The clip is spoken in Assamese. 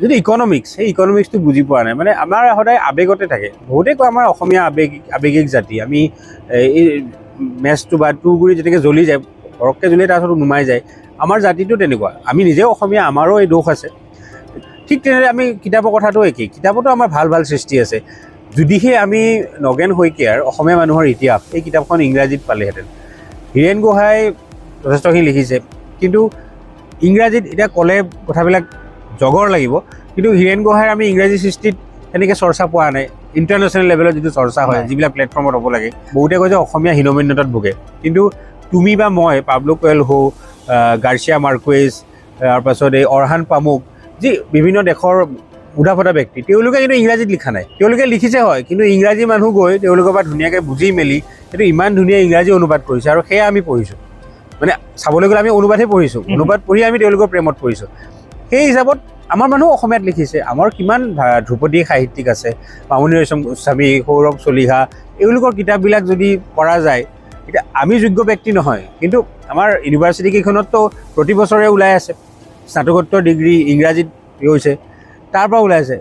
যিটো ইকনমিক্স সেই ইকনমিক্সটো বুজি পোৱা নাই। মানে আমাৰ সদায় আৱেগতে থাকে। বহুতে কয় আমাৰ অসমীয়া আৱেগ, আৱেগিক জাতি। আমি এই মেচটো বা তুঁহগুৰি যেনেকৈ জ্বলি যায় সৰহকৈ জ্বলি তাৰপিছত নুমাই যায়। আমাৰ জাতিটো তেনেকুৱা। আমি নিজেও অসমীয়া, আমাৰো এই দোষ আছে। ঠিক তেনেদৰে আমি কিতাপৰ কথাটো একেই। কিতাপতো আমাৰ ভালো ভালো সৃষ্টি আছে। যদিহে আমি নগেন শইকীয়াৰ অসমীয়া মানুহৰ ইতিহাস, এই কিতাপখন ইংৰাজীত পালেহেঁতেন। হীৰেণ গোহাঁই যথেষ্টখিনি লিখিছে। কিন্তু ইংৰাজীত এতিয়া ক'লে কথাবিলাক জগৰ লাগিব কিন্তু হীৰেণ গোহাঁইৰ আমি ইংৰাজী সৃষ্টিত তেনেকৈ চৰ্চা পোৱা নাই ইণ্টাৰনেশ্যনেল লেভেলত যিটো চৰ্চা হয়। যিবিলাক প্লেটফৰ্মত হ'ব লাগে। বহুতে কয় যে অসমীয়া হীনমন্যতাত ভোগে। কিন্তু তুমি বা মই পাব্লো কোৱেল হো গাৰ্চিয়া মাৰ্কুৱেজ তাৰপাছত এই অৰহান পামুক যি বিভিন্ন দেশৰ উধা ফটা ব্যক্তি তেওঁলোকে কিন্তু ইংৰাজীত লিখা নাই। তেওঁলোকে লিখিছে হয় কিন্তু ইংৰাজী মানুহ গৈ তেওঁলোকৰ পৰা ধুনীয়াকৈ বুজি মেলি সেইটো ইমান ধুনীয়া ইংৰাজী অনুবাদ কৰিছে আৰু সেয়া আমি পঢ়িছোঁ। মানে চাবলৈ গ'লে আমি অনুবাদহে পঢ়িছোঁ. অনুবাদ পঢ়ি আমি তেওঁলোকৰ প্ৰেমত পৰিছোঁ। সেই হিচাপত আমাৰ মানুহ অসমীয়াত লিখিছে আমাৰ কিমান ধ্ৰুপদী সাহিত্যিক আছে মামণি ৰয়চম গোস্বামী সৌৰভ চলিহা এওঁলোকৰ কিতাপবিলাক যদি কৰা যায় এতিয়া আমি যোগ্য ব্যক্তি নহয় কিন্তু আমাৰ ইউনিভাৰ্চিটি কেইখনততো প্ৰতি বছৰে ওলাই আছে স্নাতকোত্তৰ ডিগ্ৰী ইংৰাজীত হৈছে তাৰ পৰা ওলাই আছে।